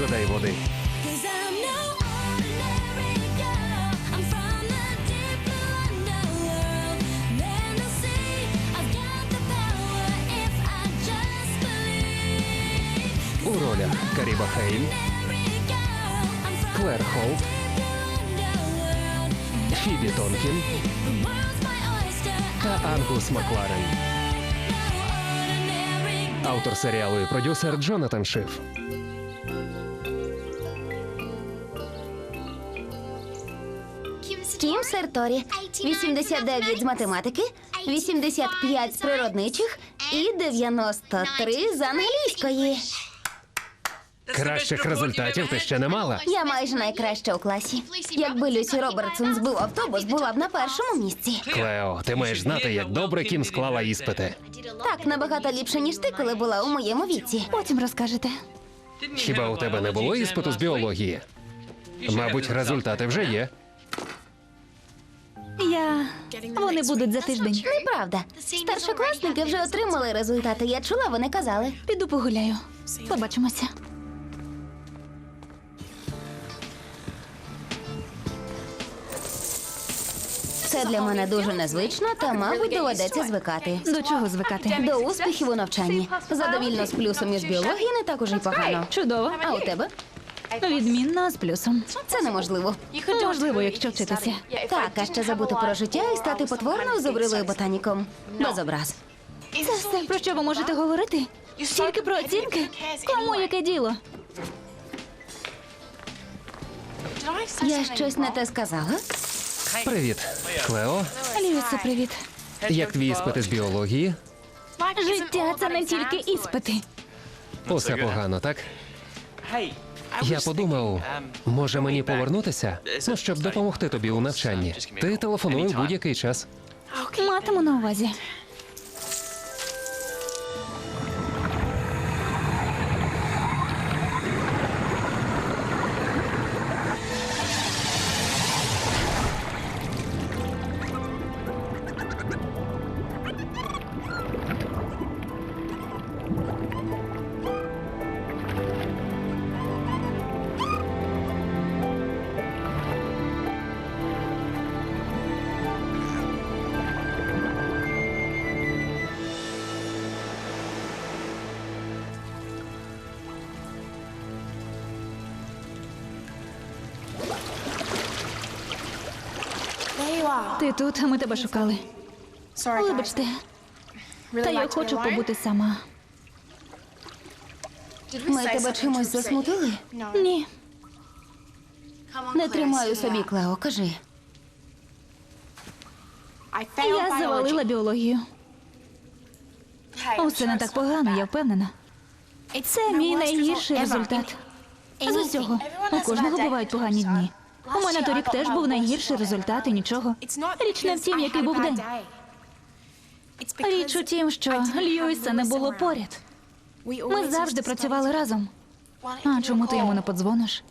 H2O. Просто додай води. У ролях Каріба Хейн, Клер Холт. Фібі Тонкін та Ангус Макларен. Автор серіалу і продюсер Джонатан Шиф. Кім Серторі. 89 з математики, 85 з природничих і 93 з англійської. Кращих результатів ти ще не мала. Я майже найкраща у класі. Якби Люсі Робертсон збив автобус, була б на першому місці. Клео, ти маєш знати, як добре Кім склала іспити. Так, набагато ліпше, ніж ти, коли була у моєму віці. Потім розкажете. Хіба у тебе не було іспиту з біології? Мабуть, результати вже є. Я. Вони будуть за тиждень. Неправда. Старшокласники вже отримали результати. Я чула, вони казали. Піду погуляю. Побачимося. Це для мене дуже незвично, та, мабуть, доведеться звикати. До чого звикати? До успіхів у навчанні. Задовільно з плюсом із біології не так уже й погано. Чудово. А у тебе? Відмінно з плюсом. Це неможливо. Можливо, якщо вчитися. Так, а ще забути про життя і стати потворною зубрилою ботаніком. Без образ. Це все, про що ви можете говорити? Тільки про оцінки? Кому яке діло? Я щось не те сказала. Привіт, Клео. Льюісе, привіт. Як твій іспити з біології? Життя це не тільки іспити. Усе погано, так? Я подумав, може мені повернутися? Ну, щоб допомогти тобі у навчанні. Ти телефонуй будь-який час. Матиму на увазі. Ти тут, а ми тебе шукали. Вибачте, та я хочу побути сама. Ми тебе чимось засмутили? Ні, Не тримаю собі, Клео, кажи. я завалила біологію. Усе не так погано, я впевнена. Це мій найгірший результат. З усього. У кожного бувають погані дні. У мене торік теж був найгірший результат і нічого. Річ не в тім, який був день. Річ у тім, що Льюіса не було поряд. Ми завжди працювали разом. А чому ти йому не подзвониш?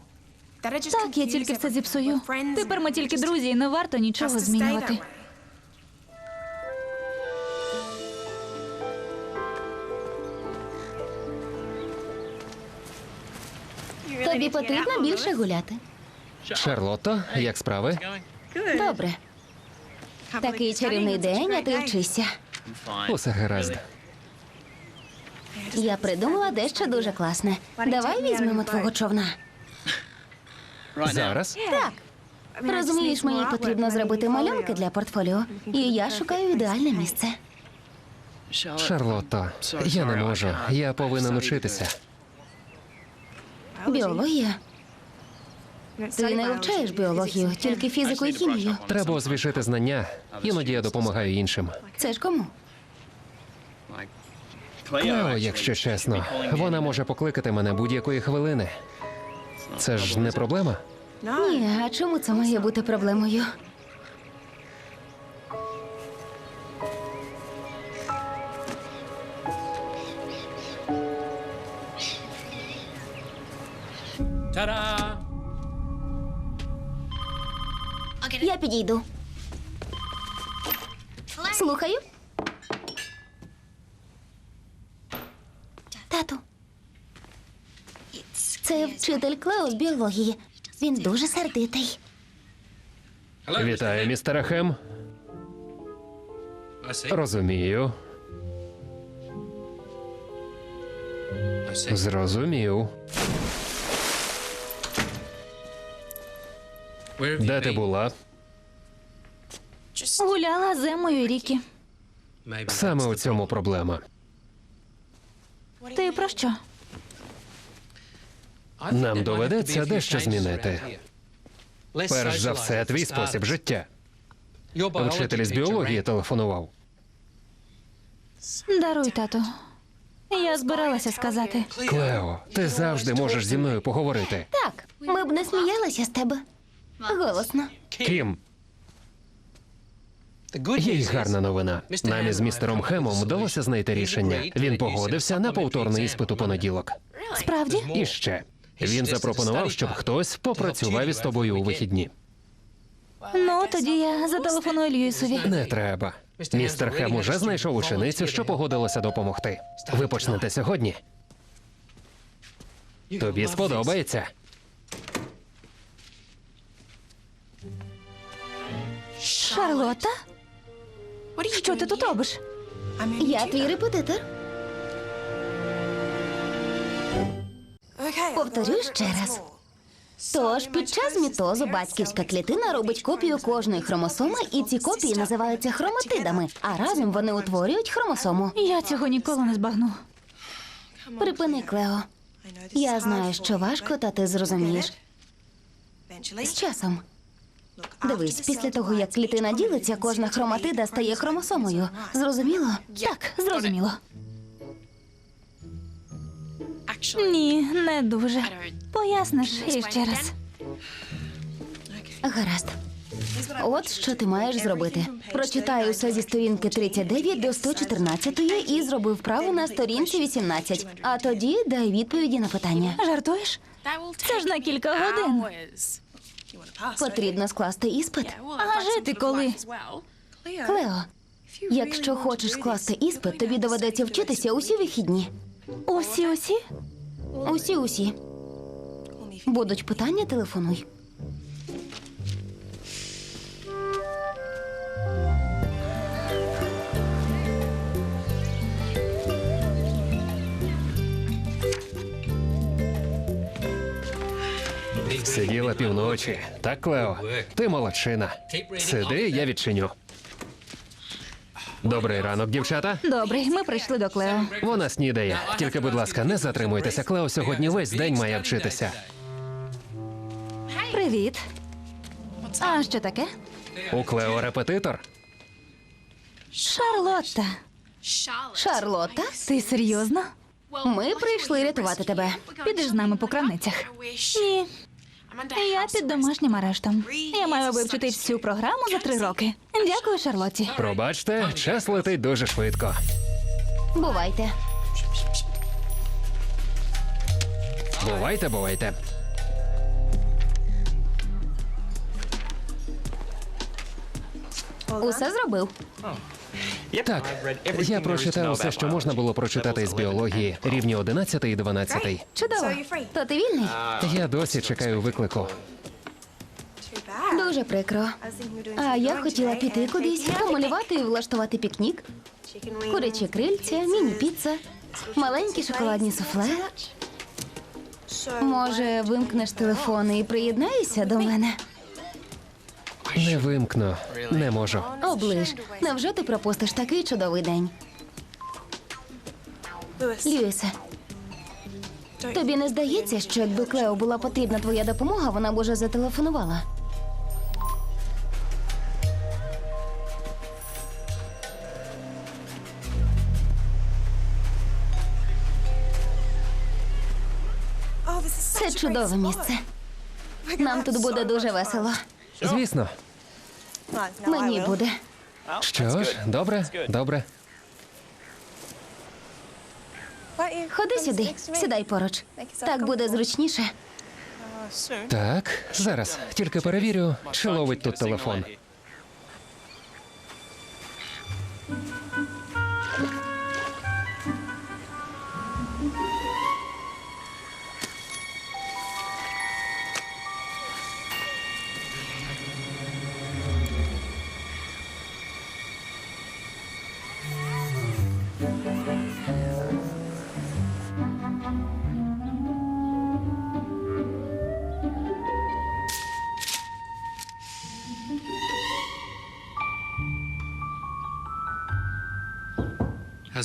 Так, я тільки все зіпсую. Тепер ми тільки друзі, і не варто нічого змінювати. Тобі потрібно більше гуляти. Шарлотто, як справи? Добре. Такий чарівний день, а ти вчишся. Усе гаразд. Я придумала дещо дуже класне. Давай візьмемо твого човна. Зараз? Так. Розумієш, мені потрібно зробити малюнки для портфоліо, і я шукаю ідеальне місце. Шарлотто, я не можу. Я повинен учитися. Біологія. Ти не вивчаєш біологію, тільки фізику і хімію. Треба освіжити знання. Іноді я допомагаю іншим. Це ж кому? Клео, якщо чесно, вона може покликати мене будь-якої хвилини. Це ж не проблема. Ні, а чому це має бути проблемою? Ta-da! Я підійду. Слухаю. Тату, Це вчитель Клео з біології. Він дуже сердитий. Вітаю, містере Хем. Розумію. Зрозумів. Де ти була? Гуляла з Емою і Рікі. Maybe Саме у цьому проблема. Ти про що? Нам доведеться дещо змінити. Перш за все, твій спосіб життя. Вчитель з біології телефонував. Даруй, тату. Я збиралася сказати. Клео, ти завжди можеш зі мною поговорити. Так, ми б не сміялися з тебе. Голосно. Кім, є й гарна новина. Нам із містером Хемом вдалося знайти рішення. Він погодився на повторний іспит у понеділок. Справді? І ще він запропонував, щоб хтось попрацював із тобою у вихідні. Ну, тоді я зателефоную Льюісові. Не треба. Містер Хем уже знайшов ученицю, що погодилася допомогти. Ви почнете сьогодні. Тобі сподобається. Шарлотта? Що ти тут робиш? Я твій репетитор. Повторюю ще раз. Тож під час мітозу батьківська клітина робить копію кожної хромосоми, і ці копії називаються хроматидами, а разом вони утворюють хромосому. Я цього ніколи не збагну. Припини, Клео. Я знаю, що важко, та ти зрозумієш. З часом. Дивись, після того, як клітина ділиться, кожна хроматида стає хромосомою. Зрозуміло? Так, зрозуміло. Ні, не дуже. Поясниш іще раз. Гаразд. От що ти маєш зробити. Прочитай усе зі сторінки 39 до 114 і зроби вправу на сторінці 18. А тоді дай відповіді на питання. Жартуєш? Це ж на кілька годин. Потрібно скласти іспит. А жити коли? Клео, якщо хочеш скласти іспит, тобі доведеться вчитися усі вихідні. Усі, усі? Усі, усі. Будуть питання, телефонуй. Сиділа півночі. Так, Клео? Ти молодчина. Сиди, я відчиню. Добрий ранок, дівчата. Добре, ми прийшли до Клео. Вона снідає. Тільки, будь ласка, не затримуйтеся. Клео сьогодні весь день має вчитися. Привіт. А що таке? У Клео репетитор. Шарлотта. Шарлотта, Ти серйозно? ми прийшли рятувати тебе. Підеш з нами по крамницях? Ні. Я під домашнім арештом. Я маю вивчити всю програму за три роки. Дякую, Шарлотті. Пробачте, час летить дуже швидко. Бувайте. Бувайте, бувайте. Усе зробив. Так, я прочитав усе, що можна було прочитати з біології, рівні 11 і 12. Чудово. То ти вільний? Я досі чекаю виклику. Дуже прикро. А я хотіла піти кудись, помалювати і влаштувати пікнік. Курячі крильця, міні-піца, маленькі шоколадні суфле. Може, вимкнеш телефон і приєднаєшся до мене? Не вимкну, не можу. Оближ, невже ти пропустиш такий чудовий день? Льюісе, тобі не здається, що якби Клео була потрібна твоя допомога, вона б уже зателефонувала? Це чудове місце. Нам тут буде дуже весело. Звісно. Мені буде. Що ж, добре, добре. Ходи сюди, сідай поруч. Так буде зручніше. Так, зараз тільки перевірю, чи ловить тут телефон.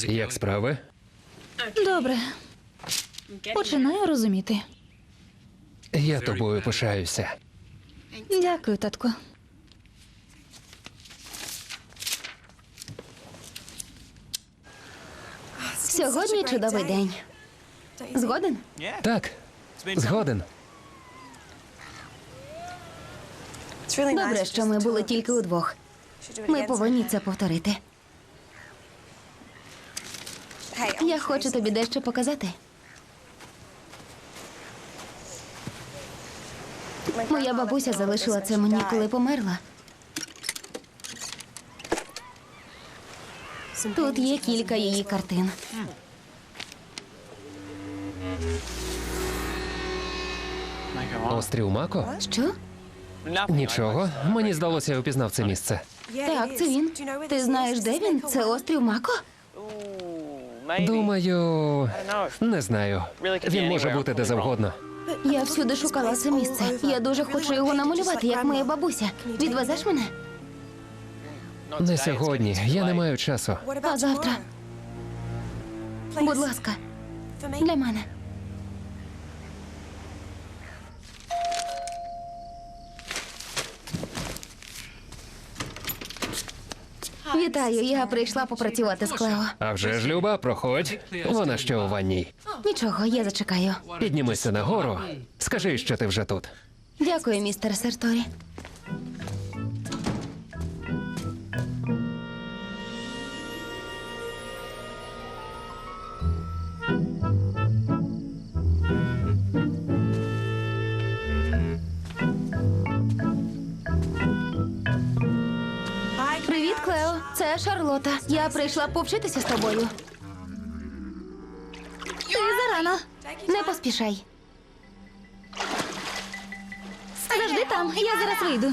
Як справи? Добре. Починаю розуміти. Я тобою пишаюся. Дякую, татко. Сьогодні чудовий день. Згоден? Так, згоден. Добре, що ми були тільки удвох. Ми повинні це повторити. Я хочу тобі дещо показати. Моя бабуся залишила це мені, коли померла. Тут є кілька її картин. Острів Мако? Що? Нічого. Мені здалося, я впізнав це місце. Так, це він. Ти знаєш, де він? Це острів Мако? Думаю, не знаю. Він може бути де завгодно. Я всюди шукала це місце. Я дуже хочу його намалювати, як моя бабуся. Відвезеш мене? Не сьогодні. Я не маю часу. А завтра? Будь ласка, для мене. Вітаю, я прийшла попрацювати з Клео. А вже ж, Люба, проходь. Вона ще у ванній. Нічого, я зачекаю. Піднімися нагору. Скажи, що ти вже тут. Дякую, містер Серторі. Шарлота. Я прийшла повчитися з тобою. Ти зарано. Не поспішай. Завжди там. Я зараз вийду.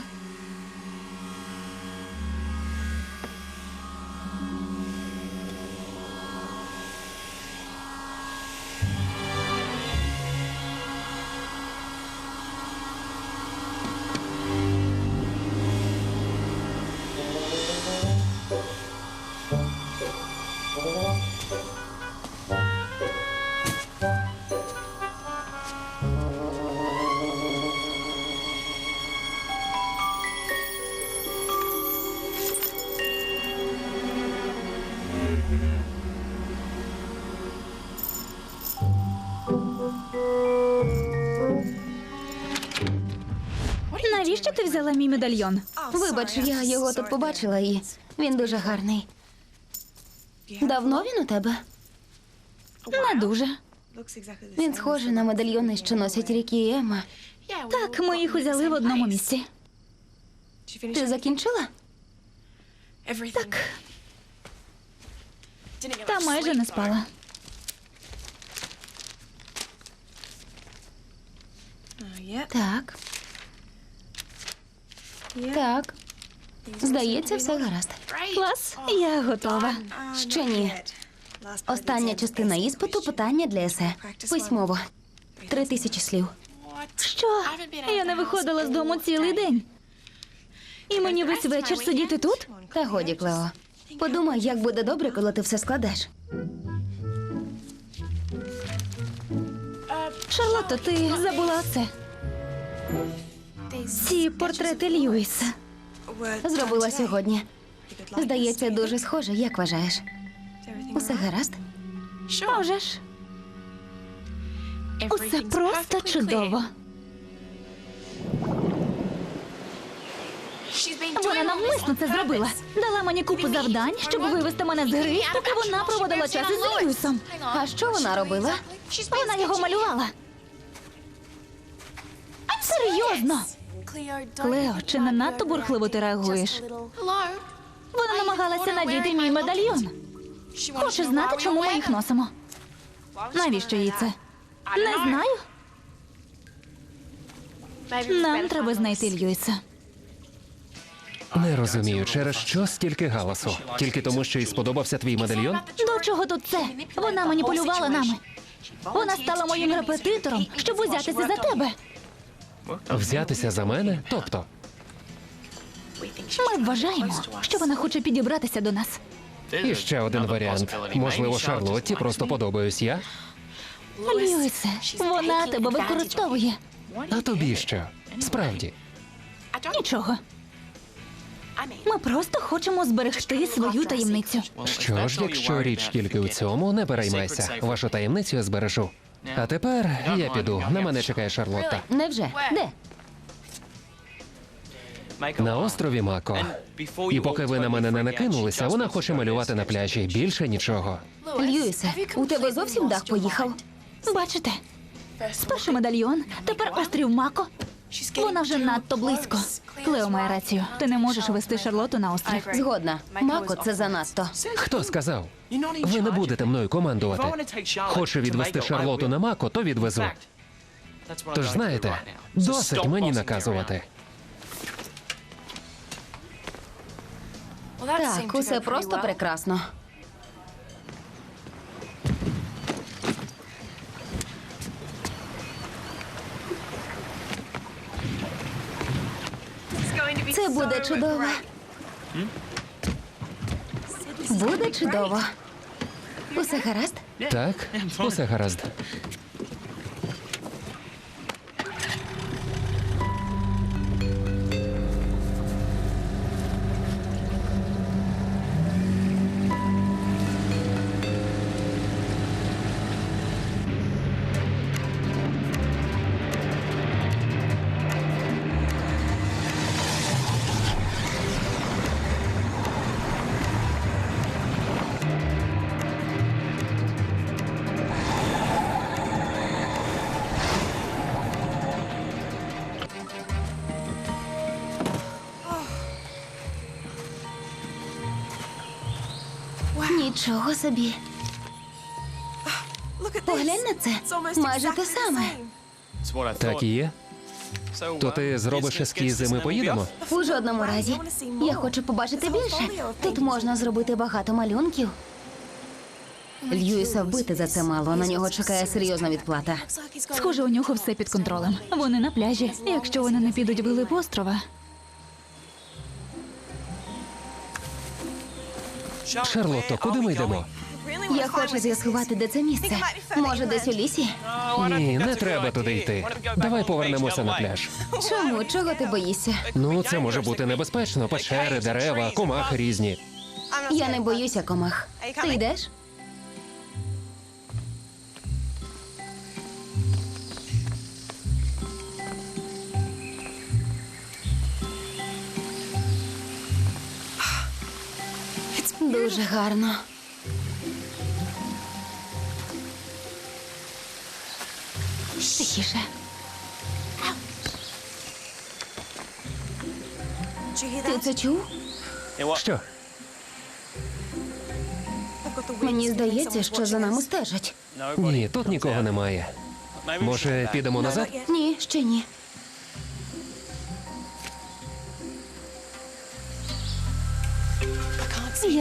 Медальйон? Вибач, я його тут побачила і він дуже гарний. Давно він у тебе? Не дуже. Він схожий на медальйони, що носять Рікі і Емма. Так, ми їх узяли в одному місці. Ти закінчила? Так. Та майже не спала. Так. Так. Здається, все гаразд. Клас, я готова. Ще ні. Остання частина іспиту питання для есе. Письмово. Три тисячі слів. Що? Я не виходила з дому цілий день. І мені весь вечір сидіти тут? Та годі, Клео. Подумай, як буде добре, коли ти все складеш. Шарлотто, ти забула оце. Ці портрети Льюіса. Зробила сьогодні. Здається, дуже схоже, як вважаєш? Усе гаразд? Ж. Усе просто чудово. Вона навмисно це зробила. Дала мені купу завдань, щоб вивести мене з гри, поки вона проводила час із Льюісом. А що вона робила? Вона його малювала. Серйозно. Клео, чи не надто бурхливо ти реагуєш? Вона намагалася надіти мій медальйон. Хоче знати, чому ми їх носимо. Навіщо їй це? Не знаю. Нам треба знайти Льюіса. Не розумію, через що стільки галасу. Тільки тому, що їй сподобався твій медальйон? До чого тут це? Вона маніпулювала нами. Вона стала моїм репетитором, щоб узятися за тебе. Взятися за мене? Тобто, Ми вважаємо, що вона хоче підібратися до нас. І ще один варіант. Можливо, Шарлотті просто подобаюсь я. Льюісе, вона тебе використовує. А тобі що? Справді. Нічого. Ми просто хочемо зберегти свою таємницю. Що ж, якщо річ тільки у цьому, не переймайся. Вашу таємницю я збережу. А тепер я піду. На мене чекає Шарлотта. Невже? Де? На острові Мако. І поки ви на мене не накинулися, вона хоче малювати на пляжі. Більше нічого. Льюісе, у тебе зовсім дах поїхав? Бачите? Спершу медальйон, тепер острів Мако. Вона вже надто близько. Клео має рацію. Ти не можеш вести Шарлоту на острів. Згодна. Мако, це занадто. Хто сказав? Ви не будете мною командувати. Хочу відвести Шарлоту на Мако, то відвезу. Тож знаєте, досить мені наказувати. Так, усе просто прекрасно. Це буде чудово. Буде чудово. Усе гаразд? Так, усе гаразд. Нічого собі. Поглянь на це. Майже те саме. Так і є. То ти зробиш ескізи, ми поїдемо? У жодному разі. Я хочу побачити більше. Тут можна зробити багато малюнків. Льюіса вбити за це мало. На нього чекає серйозна відплата. Схоже, у нього все під контролем. Вони на пляжі. Якщо вони не підуть вглиб острова, Шарлотто, куди ми йдемо? Я хочу з'ясувати, де це місце. Може, десь у лісі? Ні, не треба туди йти. Давай повернемося на пляж. Чому? Чого ти боїшся? Ну, це може бути небезпечно. Печери, дерева, комахи різні. Я не боюся комах. Ти йдеш? Дуже гарно. тихіше. Ти це чув? Що? Мені здається, що за нами стежать. Ні, тут нікого немає. Може, підемо назад? Ні, ще ні.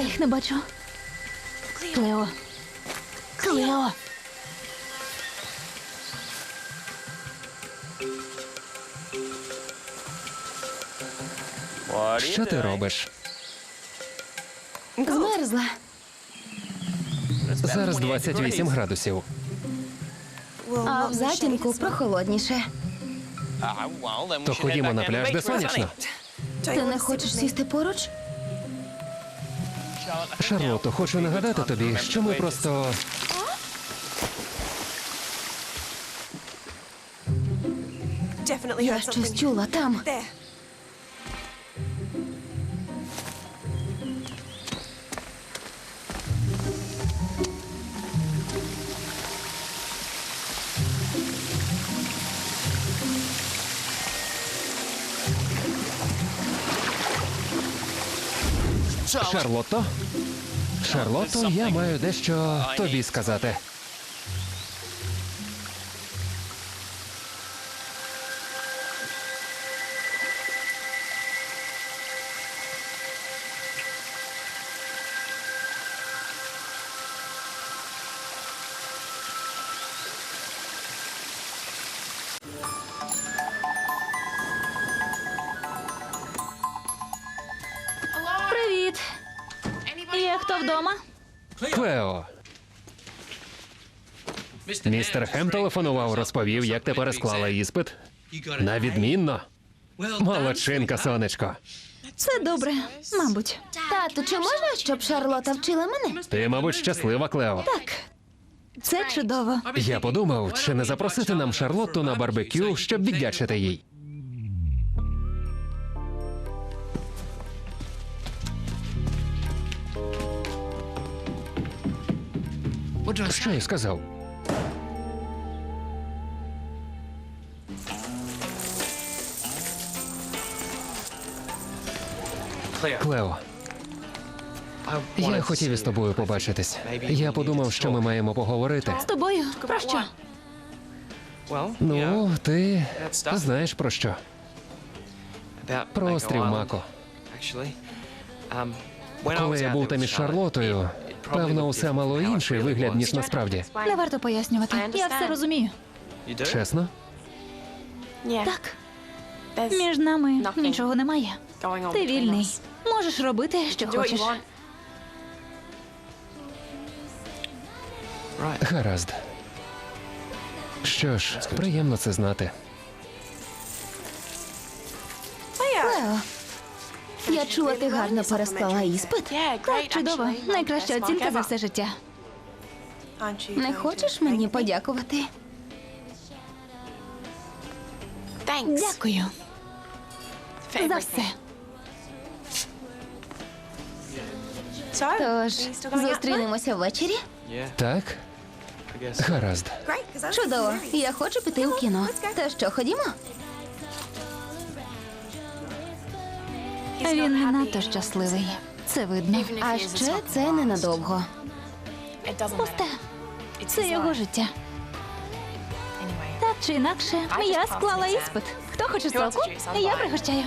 Я їх не бачу. Клео. Клео. Що ти робиш? Змерзла. Зараз 28 градусів. А в затінку прохолодніше. То ходімо на пляж, де сонячно. Ти не хочеш сісти поруч? Шарлотто, хочу нагадати тобі, що ми просто. Я щось чула там. Шарлотто? Шарлотто, я маю дещо тобі сказати. Вдома? Клео. Містер Хем телефонував, розповів, як ти пересклала іспит. На відмінно. Молодчинка, сонечко. Це добре, мабуть. Тату, чи можна, щоб Шарлота вчила мене? Ти, мабуть, щаслива, Клео. Так. Це чудово. Я подумав, чи не запросити нам Шарлотту на барбекю, щоб віддячити їй. Що я сказав? Клео, я хотів із тобою побачитись. Я подумав, що ми маємо поговорити. З тобою? Про що? Ну, ти знаєш про що? Про острів Мако. Коли я був там із Шарлотою, певно, усе мало інший вигляд, ніж насправді. Не варто пояснювати. Я все розумію. Чесно? Так, між нами нічого немає. Ти вільний. Можеш робити, що хочеш. Гаразд. Що ж, приємно це знати. Я чула, ти гарно пересклала іспит. Так, чудово. Найкраща оцінка за все життя. Не хочеш мені подякувати? Дякую за все. Тож, зустрінемося ввечері? Так? Гаразд. Чудово. Я хочу піти у кіно. То що, ходімо? Він не надто щасливий. Це видно. А ще це ненадовго. Пусте. Це його життя. Так чи інакше, я склала іспит. Хто хоче соку? Я пригощаю.